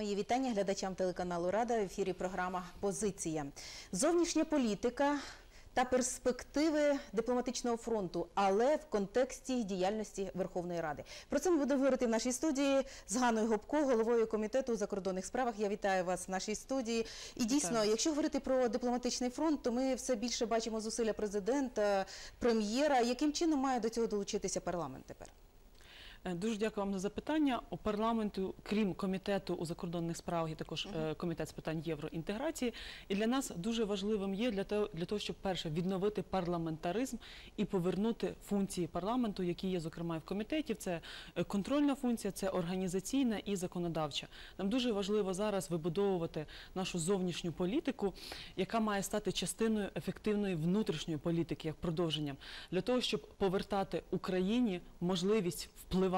Мої вітання глядачам телеканалу Рада в ефірі програма Позиція. Зовнішня політика та перспективи дипломатичного фронту, але в контексті діяльності Верховної Ради. Про це ми будемо говорити в нашій студії з Ганною Гопко, головою комітету у закордонних справах. Я вітаю вас в нашій студії. І дійсно, якщо говорити про дипломатичний фронт, то ми все більше бачимо зусилля президента, прем'єра. Яким чином має до цього долучитися парламент тепер? Е, Дуже дякую вам за запитання. У парламенту, крім комітету у закордонних справах, є також е, комітет з питань євроінтеграції. І для нас дуже важливим є для того, для того, щоб перше відновити парламентаризм і повернути функції парламенту, які є зокрема і в комітеті. Це е, контрольна функція, це організаційна і законодавча. Нам дуже важливо зараз вибудовувати нашу зовнішню політику, яка має стати частиною ефективної внутрішньої політики, як продовженням, для того, щоб повертати Україні можливість впливати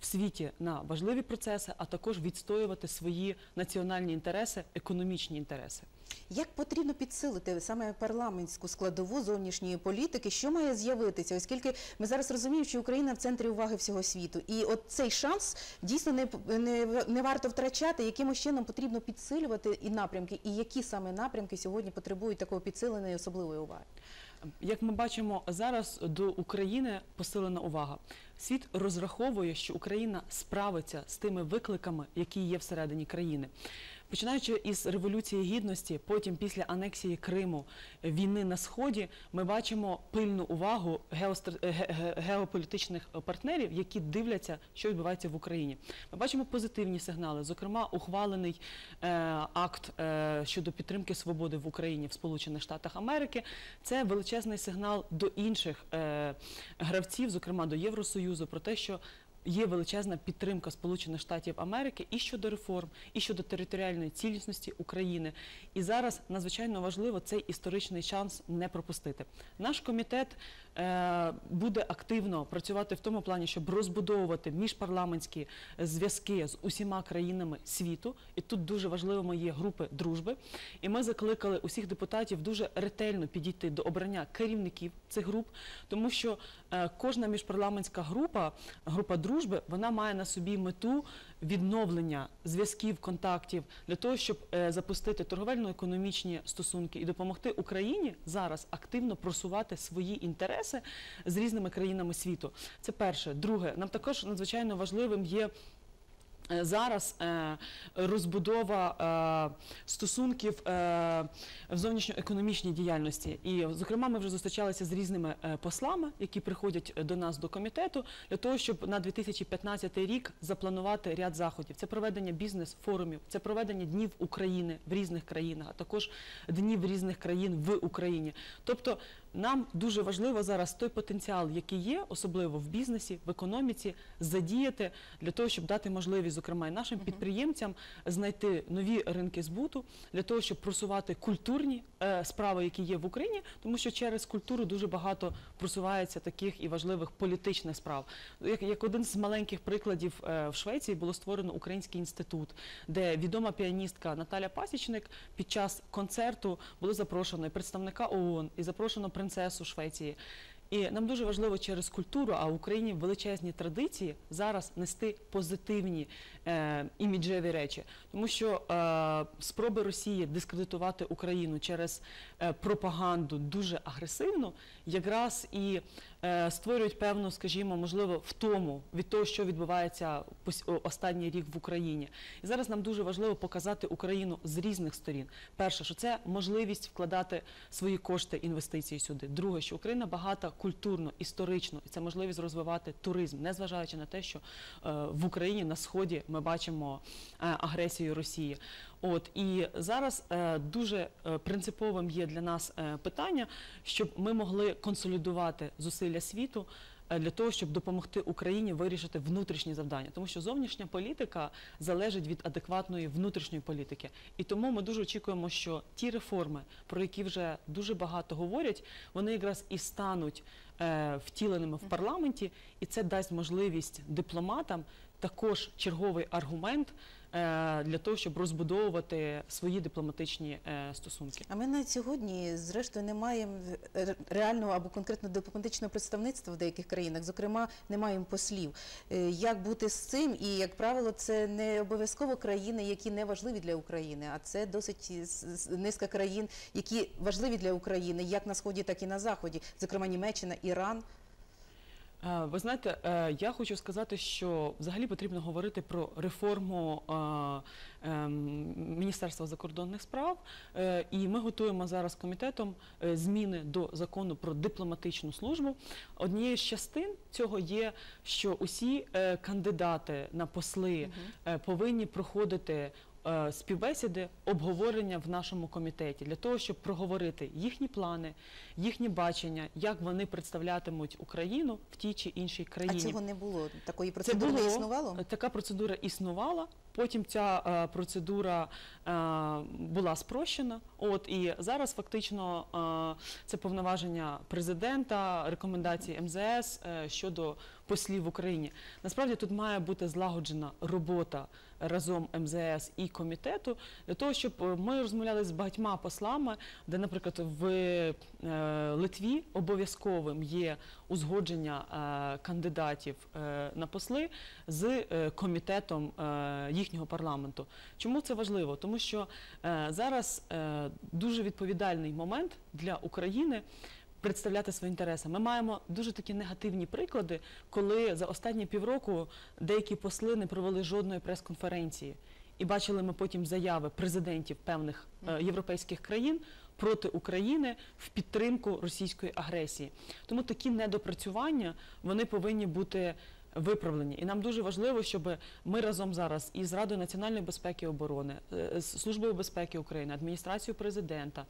в світі на важливі процеси, а також відстоювати свої національні інтереси, економічні інтереси. Як потрібно підсилити саме парламентську складову зовнішньої політики? Що має з'явитися? Оскільки ми зараз розуміємо, що Україна в центрі уваги всього світу, і от цей шанс дійсно не, не, не варто втрачати. Якимось чином потрібно підсилювати і напрямки, і які саме напрямки сьогодні потребують такої підсиленої особливої уваги? Як ми бачимо зараз до України посилена увага. Світ розраховує, що Україна справиться з тими викликами, які є всередині країни. Починаючи із революції гідності, потім після анексії Криму, війни на сході, ми бачимо пильну увагу ге- геополітичних партнерів, які дивляться, що відбувається в Україні. Ми бачимо позитивні сигнали. Зокрема, ухвалений е, акт е, щодо підтримки свободи в Україні в Сполучених Штатах Америки. Це величезний сигнал до інших е, гравців, зокрема до Євросоюзу, про те, що Є величезна підтримка Сполучених Штатів Америки і щодо реформ, і щодо територіальної цілісності України. І зараз надзвичайно важливо цей історичний шанс не пропустити. Наш комітет е, буде активно працювати в тому плані, щоб розбудовувати міжпарламентські зв'язки з усіма країнами світу. І тут дуже важливими є групи дружби. І ми закликали усіх депутатів дуже ретельно підійти до обрання керівників цих груп, тому що кожна міжпарламентська група, група дружби, вона має на собі мету відновлення зв'язків, контактів для того, щоб е, запустити торговельно-економічні стосунки і допомогти Україні зараз активно просувати свої інтереси з різними країнами світу. Це перше. Друге, нам також надзвичайно важливим є. Е, Зараз е, розбудова е, стосунків в зовнішньоекономічній діяльності, і зокрема, ми вже зустрічалися з різними послами, які приходять до нас до комітету, для того, щоб на 2015 рік запланувати ряд заходів. Це проведення бізнес-форумів, це проведення днів України в різних країнах, а також днів різних країн в Україні. Тобто нам дуже важливо зараз той потенціал, який є, особливо в бізнесі, в економіці, задіяти для того, щоб дати можливість, зокрема, і нашим підприємцям знайти нові ринки збуту для того, щоб просувати культурні е, справи, які є в Україні, тому що через культуру дуже багато просувається таких і важливих політичних справ. Як, як один з маленьких прикладів е, в Швеції було створено Український інститут, де відома піаністка Наталя Пасічник під час концерту було запрошено і представника ООН, і запрошено принцесу Швеції. І нам дуже важливо через культуру, а в Україні величезні традиції зараз нести позитивні е, іміджеві речі, тому що е, спроби Росії дискредитувати Україну через е, пропаганду дуже агресивно, якраз і створюють певну, скажімо, можливо, втому від того, що відбувається останній рік в Україні. І зараз нам дуже важливо показати Україну з різних сторін. Перше, що це можливість вкладати свої кошти, інвестиції сюди. Друге, що Україна багата культурно, історично, і це можливість розвивати туризм, незважаючи на те, що е, в Україні на сході ми бачимо е, агресію Росії. От і зараз е, дуже е, принциповим є для нас е, питання, щоб ми могли консолідувати зусилля світу для того, щоб допомогти Україні вирішити внутрішні завдання, тому що зовнішня політика залежить від адекватної внутрішньої політики. І тому ми дуже очікуємо, що ті реформи, про які вже дуже багато говорять, вони якраз і стануть е, втіленими в парламенті, і це дасть можливість дипломатам також черговий аргумент для того, щоб розбудовувати свої дипломатичні е, стосунки. А ми навіть сьогодні, зрештою, не маємо е, реального або конкретно дипломатичного представництва в деяких країнах. Зокрема, не маємо послів. Е, Як бути з цим? І як правило, це не обов'язково країни, які не важливі для України, а це досить низка країн, які важливі для України, як на сході, так і на заході, зокрема Німеччина, Іран. Е, Ви знаєте, е, я хочу сказати, що взагалі потрібно говорити про реформу е, ем, Міністерства закордонних справ, і ми готуємо зараз комітетом зміни до закону про дипломатичну службу. Однією з частин цього є, що усі кандидати на посли повинні проходити. Е, Співбесіди, обговорення в нашому комітеті для того, щоб проговорити їхні плани, їхні бачення, як вони представлятимуть Україну в тій чи іншій країні. А цього не було. Такої Це процедури було, не існувало. Така процедура існувала. Потім ця е, процедура е, була спрощена. От і зараз фактично е, це повноваження президента, рекомендації МЗС е, щодо послів в Україні. Насправді тут має бути злагоджена робота разом МЗС і комітету для того, щоб е, ми розмовляли з багатьма послами, де, наприклад, в е, Литві обов'язковим є узгодження е, кандидатів на посли з комітетом їхнього парламенту. Чому це важливо? Тому що зараз дуже відповідальний момент для України. Представляти свої інтереси. Ми маємо дуже такі негативні приклади, коли за останні півроку деякі посли не провели жодної прес-конференції. І бачили ми потім заяви президентів певних е, європейських країн проти України в підтримку російської агресії. Тому такі недопрацювання вони повинні бути виправлені. І нам дуже важливо, щоб ми разом зараз із Радою національної безпеки і оборони, е, з Службою безпеки України, адміністрацією президента,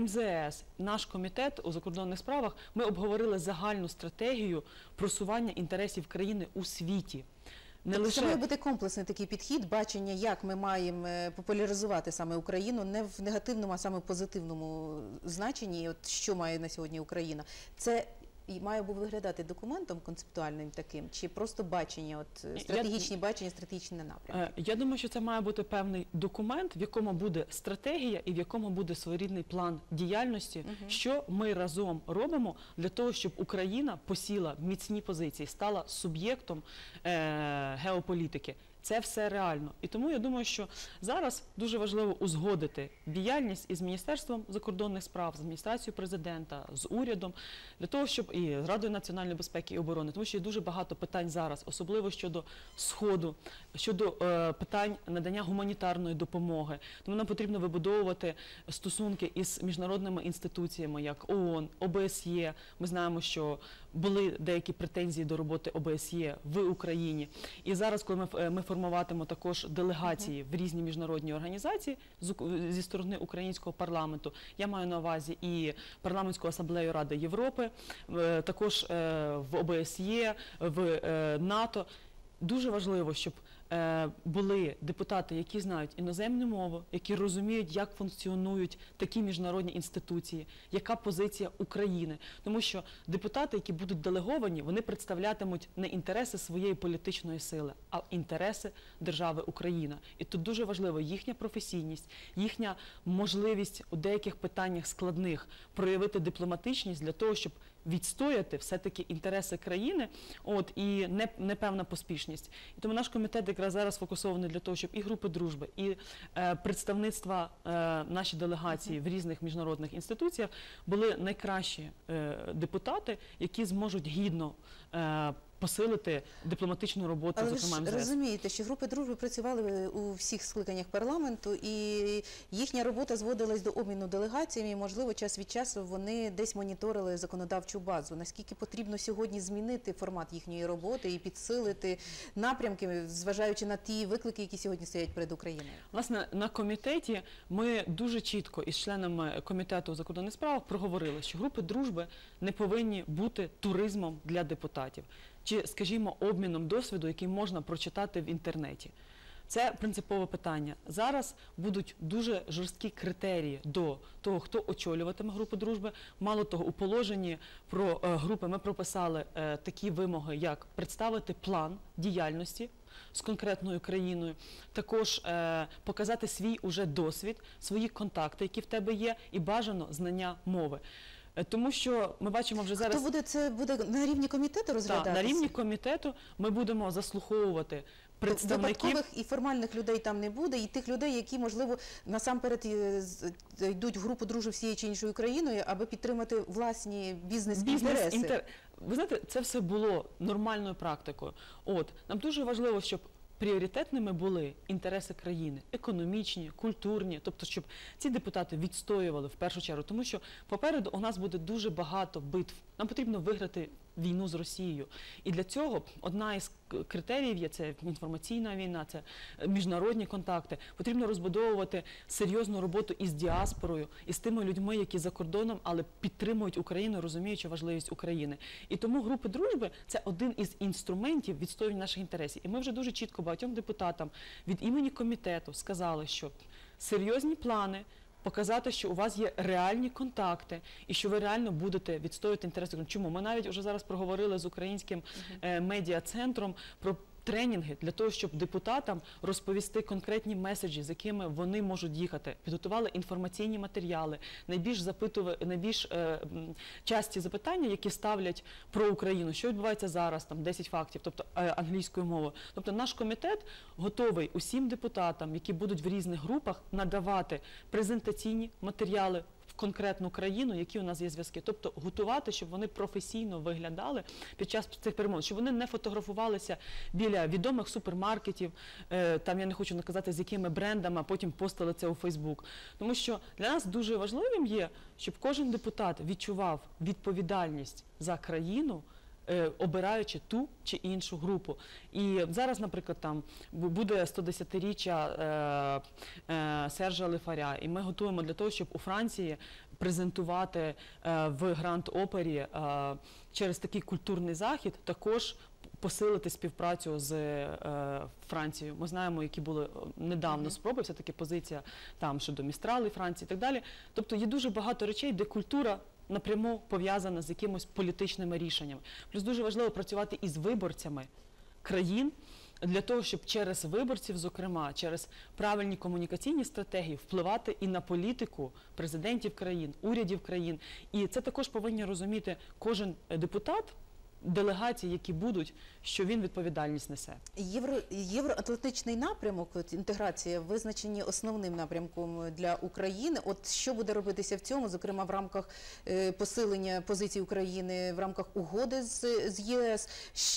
МЗС, наш комітет у закордонних справах, ми обговорили загальну стратегію просування інтересів країни у світі. Не Тобто це лише має бути комплексний такий підхід, бачення, як ми маємо е, популяризувати саме Україну, не в негативному, а саме в позитивному значенні. От що має на сьогодні Україна. Це і має бути виглядати документом концептуальним таким, чи просто бачення, от е, Я- стратегічні бачення, стратегічні напрямки. Е, Я думаю, що це має бути певний документ, в якому буде стратегія і в якому буде своєрідний план діяльності, що ми разом робимо для того, щоб Україна посіла міцні позиції, стала суб'єктом е, геополітики. Це все реально. І тому я думаю, що зараз дуже важливо узгодити діяльність із Міністерством закордонних справ, з адміністрацією президента, з урядом, для того, щоб і з Радою національної безпеки і оборони, тому що є дуже багато питань зараз, особливо щодо сходу, щодо е, питань надання гуманітарної допомоги. Тому нам потрібно вибудовувати стосунки із міжнародними інституціями, як ООН, ОБСЄ. Ми знаємо, що були деякі претензії до роботи ОБСЄ в Україні. І зараз, коли ми, е, ми формуватимемо також делегації в різні міжнародні організації з зі сторони українського парламенту, я маю на увазі і парламентську асамблею Ради Європи, е, також е, в ОБСЄ, в НАТО. Дуже важливо, щоб були депутати, які знають іноземну мову, які розуміють, як функціонують такі міжнародні інституції, яка позиція України. Тому що депутати, які будуть делеговані, вони представлятимуть не інтереси своєї політичної сили, а інтереси держави Україна. І тут дуже важливо їхня професійність, їхня можливість у деяких питаннях складних проявити дипломатичність для того, щоб відстояти все-таки інтереси країни, от і не, непевна поспішність. І тому наш комітет якраз зараз фокусований для того, щоб і групи дружби, і е, представництва е, наші делегації в різних міжнародних інституціях були найкращі е, депутати, які зможуть гідно е, посилити дипломатичну роботу, Але ви зокрема ж МЗС. розумієте, що групи дружби працювали у всіх скликаннях парламенту, і їхня робота зводилась до обміну делегаціями. і, Можливо, час від часу вони десь моніторили законодавчу базу. Наскільки потрібно сьогодні змінити формат їхньої роботи і підсилити напрямки, зважаючи на ті виклики, які сьогодні стоять перед Україною? Власне, на комітеті ми дуже чітко із членами комітету у закордонних справах проговорили, що групи дружби не повинні бути туризмом для депутатів чи, скажімо, обміном досвіду, який можна прочитати в інтернеті. Це принципове питання. Зараз будуть дуже жорсткі критерії до того, хто очолюватиме групу дружби. Мало того, у положенні про е, групи ми прописали е, такі вимоги, як представити план діяльності з конкретною країною, також е, показати свій уже досвід, свої контакти, які в тебе є, і бажано знання мови. Е, Тому що ми бачимо вже зараз Хто буде це буде на рівні комітету розглядатися? на рівні комітету ми будемо заслуховувати представників. Випадкових і формальних людей там не буде, і тих людей, які, можливо, насамперед е, з- йдуть в групу дружу всією чи іншою країною, аби підтримати власні бізнес-інтереси. бізнес інтер... Ви знаєте, це все було нормальною практикою. От нам дуже важливо, щоб пріоритетними були інтереси країни, економічні, культурні, тобто, щоб ці депутати відстоювали в першу чергу, тому що попереду у нас буде дуже багато битв. Нам потрібно виграти війну з Росією. І для цього одна із критеріїв є це інформаційна війна, це міжнародні контакти. Потрібно розбудовувати серйозну роботу із діаспорою, із тими людьми, які за кордоном, але підтримують Україну, розуміючи важливість України. І тому групи дружби це один із інструментів відстоювання наших інтересів. І ми вже дуже чітко багатьом депутатам від імені комітету сказали, що серйозні плани. Показати, що у вас є реальні контакти і що ви реально будете відстоювати інтереси. Чому ми навіть вже зараз проговорили з українським е, медіа-центром про тренінги для того, щоб депутатам розповісти конкретні меседжі, з якими вони можуть їхати. Підготували інформаційні матеріали, найбільш запитува... найбільш е, часті запитання, які ставлять про Україну, що відбувається зараз, там 10 фактів, тобто е, англійською мовою. Тобто наш комітет готовий усім депутатам, які будуть в різних групах, надавати презентаційні матеріали. Конкретну країну, які у нас є зв'язки, тобто готувати, щоб вони професійно виглядали під час цих перемовин, щоб вони не фотографувалися біля відомих супермаркетів. е, Там я не хочу наказати з якими брендами, а потім постили це у Фейсбук. Тому що для нас дуже важливим є, щоб кожен депутат відчував відповідальність за країну. Е, Обираючи ту чи іншу групу, і зараз, наприклад, там буде 110-річчя е, е, Сержа Лифаря, і ми готуємо для того, щоб у Франції презентувати в Гранд Опері через такий культурний захід також посилити співпрацю з е, Францією. Ми знаємо, які були недавно Мгм. спроби, все таки позиція там щодо Містрали Франції і так далі. Тобто є дуже багато речей, де культура. Напряму пов'язана з якимось політичними рішеннями. Плюс дуже важливо працювати із виборцями країн для того, щоб через виборців, зокрема, через правильні комунікаційні стратегії впливати і на політику президентів країн, урядів країн. І це також повинні розуміти кожен е, депутат. Делегації, які будуть, що він відповідальність несе. Євро, євроатлантичний напрямок, от, інтеграція визначені основним напрямком для України. От що буде робитися в цьому, зокрема в рамках е, посилення позицій України в рамках угоди з, з ЄС,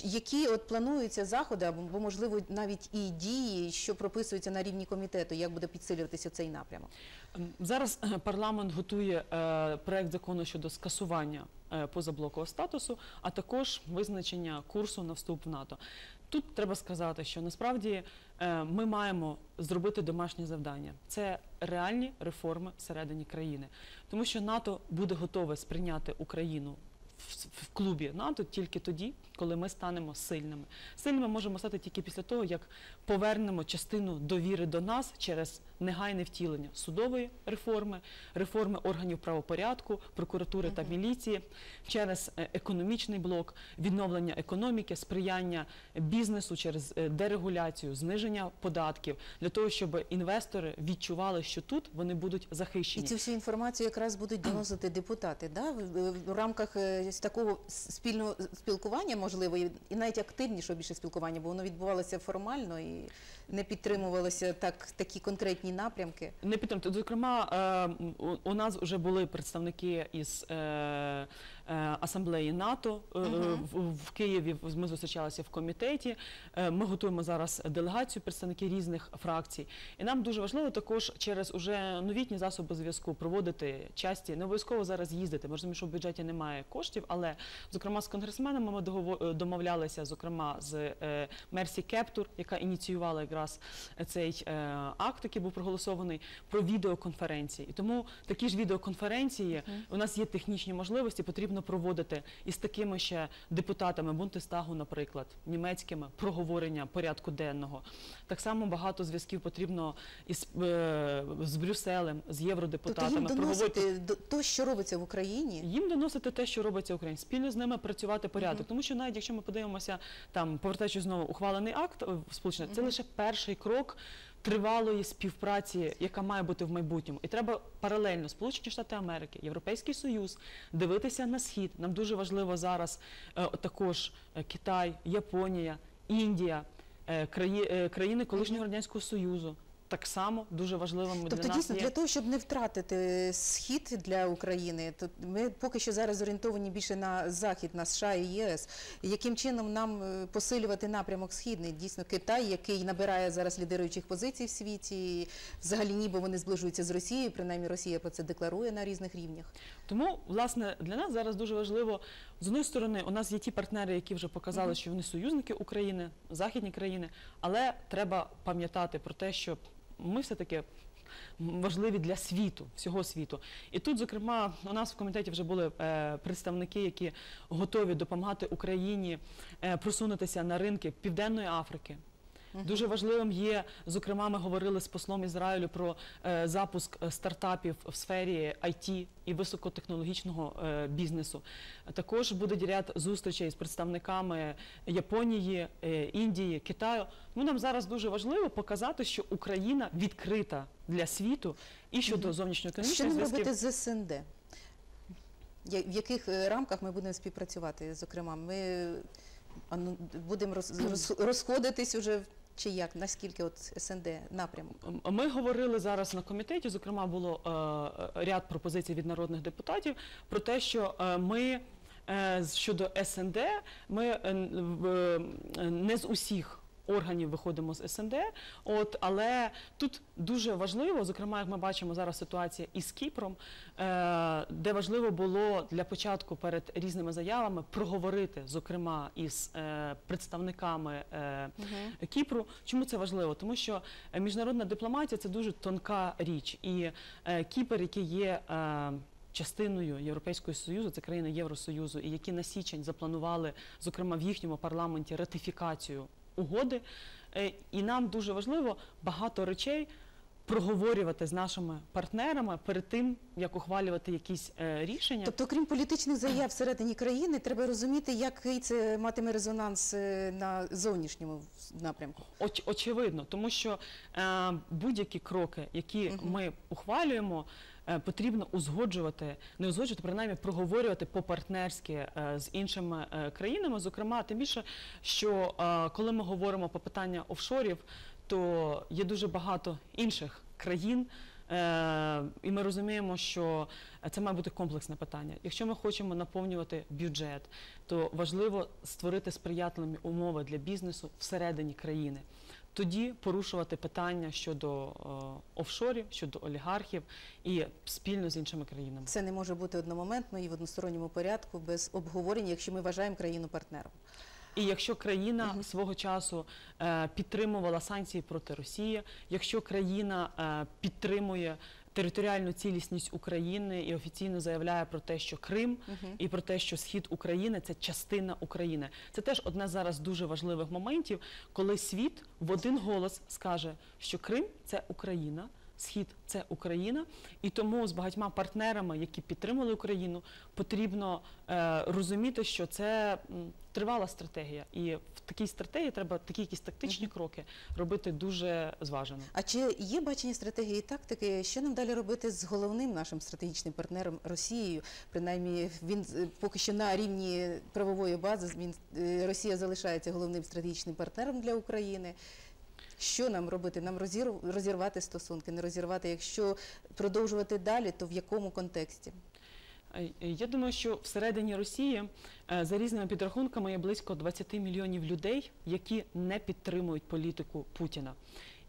які от плануються заходи або можливо навіть і дії, що прописуються на рівні комітету, як буде підсилюватися цей напрямок? Ем, Зараз е, парламент готує е, проект закону щодо скасування позаблокового статусу, а також визначення курсу на вступ в НАТО. Тут треба сказати, що насправді е, ми маємо зробити домашнє завдання. Це реальні реформи всередині країни, тому що НАТО буде готове сприйняти Україну. В клубі НАТО тільки тоді, коли ми станемо сильними. Сильними можемо стати тільки після того, як повернемо частину довіри до нас через негайне втілення судової реформи, реформи органів правопорядку, прокуратури та міліції, через е, економічний блок, відновлення економіки, сприяння бізнесу через е, дерегуляцію, зниження податків, для того, щоб інвестори відчували, що тут вони будуть І захищені. цю всю інформацію якраз будуть доносити депутати, да? в, рамках е, такого спільного спілкування, можливо, і і навіть активнішого більше спілкування, бо воно відбувалося формально і не підтримувалися так, такі конкретні напрямки. Не підтримати. Зокрема, е, у- нас вже були представники із е, асамблеї НАТО е, в, в Києві. Ми зустрічалися в комітеті. Е, Ми готуємо зараз делегацію представників різних фракцій. І нам дуже важливо також через уже новітні засоби зв'язку проводити часті. Не обов'язково зараз їздити. Ми розуміємо, що в бюджеті немає коштів, але зокрема з конгресменами ми е, домовлялися, зокрема з е, Мерсі Кептур, яка ініціювала якраз цей е, акт, який був проголосований, про відеоконференції. І тому такі ж відеоконференції у нас є технічні можливості, потрібно проводити із такими ще депутатами Бундестагу, наприклад, німецькими проговорення порядку денного. Так само багато зв'язків потрібно із е, з Брюсселем, з Тобто євродепутатами їм доносити до то, що робиться в Україні. Їм доносити те, що робиться Україна, спільно з ними працювати порядок. Тому що навіть якщо ми подивимося там, повертаючись знову ухвалений акт е, в Сполучених, це лише перший крок. Тривалої співпраці, яка має бути в майбутньому, і треба паралельно Сполучені Штати Америки, Європейський Союз дивитися на схід. Нам дуже важливо зараз е, також е, Китай, Японія, Індія, е, краї, е, країни колишнього радянського союзу. Так само дуже важливими Тобто для нас дійсно є. для того, щоб не втратити схід для України, то ми поки що зараз орієнтовані більше на захід, на США і ЄС. Яким чином нам е, посилювати напрямок східний? Дійсно, Китай, який набирає зараз лідируючих позицій в світі, взагалі ніби вони зближуються з Росією. Принаймні Росія про це декларує на різних рівнях. Тому, власне, для нас зараз дуже важливо з одної сторони, у нас є ті партнери, які вже показали, що вони союзники України, західні країни, але треба пам'ятати про те, що ми все-таки важливі для світу, всього світу. І тут, зокрема, у нас в комітеті вже були е, представники, які готові допомагати Україні е, просунутися на ринки Південної Африки. Дуже важливим є, зокрема, ми говорили з послом Ізраїлю про е, запуск е, стартапів в сфері IT і високотехнологічного е, бізнесу. Також буде ряд зустрічей з представниками Японії, е, Індії, Китаю. Ну нам зараз дуже важливо показати, що Україна відкрита для світу і щодо Що зовнішньоекономічних зв'язків. робити з СНД? В яких е, рамках ми будемо співпрацювати? Зокрема, ми будемо роз, роз- розходитись уже чи як? Наскільки от СНД напрямок? Ми говорили зараз на комітеті. Зокрема, було е, ряд пропозицій від народних депутатів про те, що е, ми е, щодо СНД, ми е, е, не з усіх. Органів виходимо з СНД, от але тут дуже важливо, зокрема, як ми бачимо зараз ситуація із Кіпром, е, де важливо було для початку перед різними заявами проговорити, зокрема, із е, представниками е, Кіпру. Чому це важливо? Тому що міжнародна дипломатія це дуже тонка річ, і е, Кіпр, який є е, частиною Європейського союзу, це країни Євросоюзу, і які на січень запланували, зокрема в їхньому парламенті, ратифікацію угоди. Е, І нам дуже важливо багато речей. Проговорювати з нашими партнерами перед тим, як ухвалювати якісь е, рішення. Тобто, крім політичних заяв всередині країни, треба розуміти, який це матиме резонанс е, на зовнішньому напрямку. Оч, очевидно, тому що е, будь-які кроки, які ми ухвалюємо, потрібно узгоджувати, не узгоджувати, принаймні проговорювати по-партнерськи е, з іншими е, країнами. Зокрема, тим більше, що е, коли ми говоримо по питання офшорів, то є дуже багато інших країн. Е, і ми розуміємо, що це має бути комплексне питання. Якщо ми хочемо наповнювати бюджет, то важливо створити сприятливі умови для бізнесу всередині країни. Тоді порушувати питання щодо е, офшорів, щодо олігархів і спільно з іншими країнами. Це не може бути одномоментно і в односторонньому порядку без обговорення, якщо ми вважаємо країну партнером. І якщо країна свого часу е, підтримувала санкції проти Росії, якщо країна е, підтримує територіальну цілісність України і офіційно заявляє про те, що Крим і про те, що схід України це частина України. Це теж одне зараз дуже важливих моментів, коли світ в один голос скаже, що Крим це Україна. Схід це Україна, і тому з багатьма партнерами, які підтримали Україну, потрібно е, розуміти, що це тривала стратегія, і в такій стратегії треба такі якісь тактичні кроки робити дуже зважено. А чи є бачення стратегії і тактики, що нам далі робити з головним нашим стратегічним партнером Росією? Принаймні, він е, поки що на рівні правової бази е, Росія залишається головним стратегічним партнером для України. Що нам робити? Нам розір- розірвати стосунки, не розірвати. Якщо продовжувати далі, то в якому контексті? Е, Я думаю, що всередині Росії е, за різними підрахунками є близько 20 мільйонів людей, які не підтримують політику Путіна.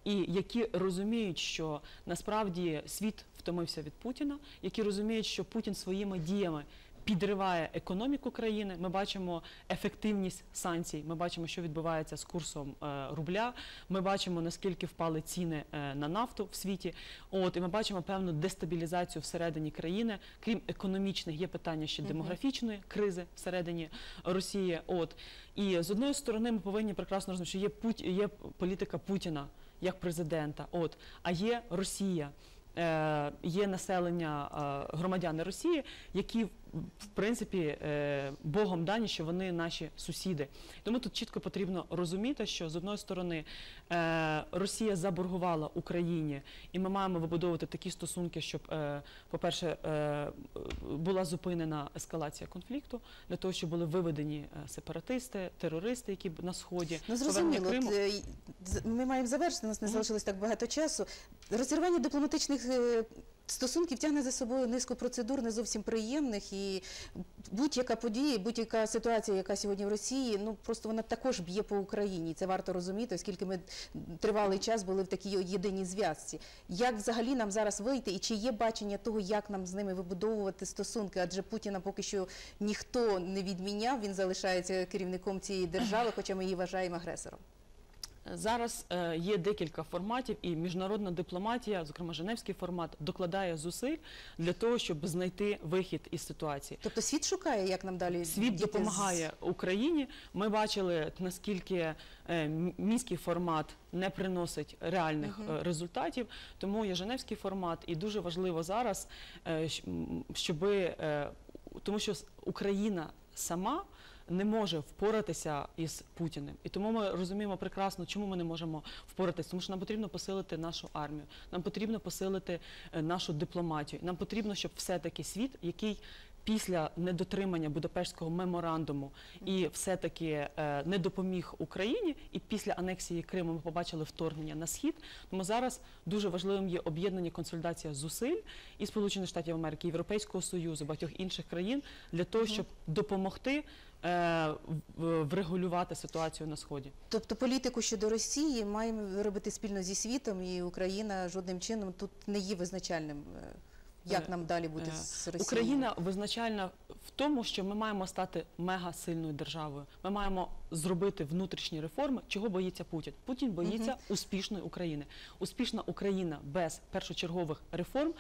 І які розуміють, що насправді світ втомився від Путіна, які розуміють, що Путін своїми діями підриває економіку країни. Ми бачимо ефективність санкцій. Ми бачимо, що відбувається з курсом е, рубля. Ми бачимо наскільки впали ціни е, на нафту в світі. От і ми бачимо певну дестабілізацію всередині країни. Крім економічних, є питання ще демографічної кризи всередині Росії. От і з одної сторони, ми повинні прекрасно розуміти, що є путь, є політика Путіна як президента. От а є Росія. Е, є населення громадяни Росії, які в принципі е, Богом дані, що вони наші сусіди. Тому тут чітко потрібно розуміти, що з одної сторони е, Росія заборгувала Україні, і ми маємо вибудовувати такі стосунки, щоб, е, по-перше, була зупинена ескалація конфлікту, для того, щоб були виведені сепаратисти, терористи, які на сході Ну зрозуміло, Криму. ми маємо завершити, у нас не залишилось так багато часу. Розірвання дипломатичних стосунків тягне за собою низку процедур не зовсім приємних, і будь-яка подія, будь-яка ситуація, яка сьогодні в Росії, ну просто вона також б'є по Україні. Це варто розуміти, оскільки ми тривалий час були в такій єдиній зв'язці. Як взагалі нам зараз вийти, і чи є бачення того, як нам з ними вибудовувати стосунки? Адже Путіна поки що ніхто не відміняв, він залишається керівником цієї держави, хоча ми її вважаємо агресором. Зараз е, є декілька форматів, і міжнародна дипломатія, зокрема Женевський формат, докладає зусиль для того, щоб знайти вихід із ситуації. Тобто світ шукає, як нам далі Світ допомагає Україні. Ми бачили наскільки е, м- мінський формат не приносить реальних е, результатів. Тому є Женевський формат, і дуже важливо зараз, щоб тому, що Україна сама. Не може впоратися із Путіним, і тому ми розуміємо прекрасно, чому ми не можемо впоратися. Тому що нам потрібно посилити нашу армію, нам потрібно посилити е, нашу дипломатію. Нам потрібно, щоб все-таки світ, який після недотримання Будапештського меморандуму і все-таки е, не допоміг Україні, і після анексії Криму ми побачили вторгнення на схід. Тому зараз дуже важливим є об'єднання консолідація зусиль і Сполучених Штатів Америки, Європейського союзу, багатьох інших країн для того, щоб допомогти врегулювати ситуацію на сході. Тобто політику щодо Росії маємо виробити спільно зі світом, і Україна жодним чином тут не є визначальним. Як Е, нам далі бути е, з Росією? Україна визначальна в тому, що ми маємо стати мега сильною державою. Ми маємо зробити внутрішні реформи. Чого боїться Путін? Путін боїться успішної України. Успішна Україна без першочергових реформ.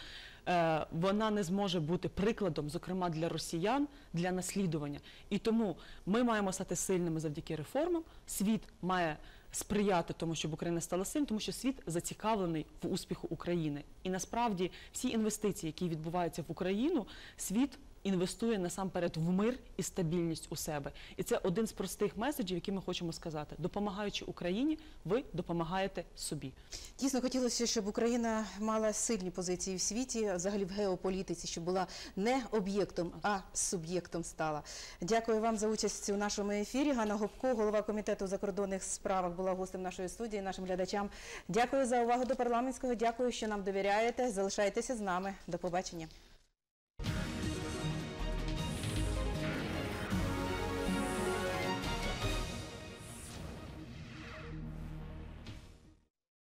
е, Вона не зможе бути прикладом, зокрема для росіян, для наслідування. І тому ми маємо стати сильними завдяки реформам. Світ має сприяти тому, щоб Україна стала сильною, тому що світ зацікавлений в успіху України. І насправді всі інвестиції, які відбуваються в Україну, світ інвестує насамперед в мир і стабільність у себе. І це один з простих меседжів, які ми хочемо сказати. Допомагаючи Україні, ви допомагаєте собі. Дійсно хотілося, щоб Україна мала сильні позиції в світі, взагалі в геополітиці, щоб була не об'єктом, а суб'єктом стала. Дякую вам за участь у нашому ефірі. Ганна Гопко, голова комітету закордонних справах, була гостем нашої студії. Нашим глядачам дякую за увагу до парламентського. Дякую, що нам довіряєте. Залишайтеся з нами. До побачення.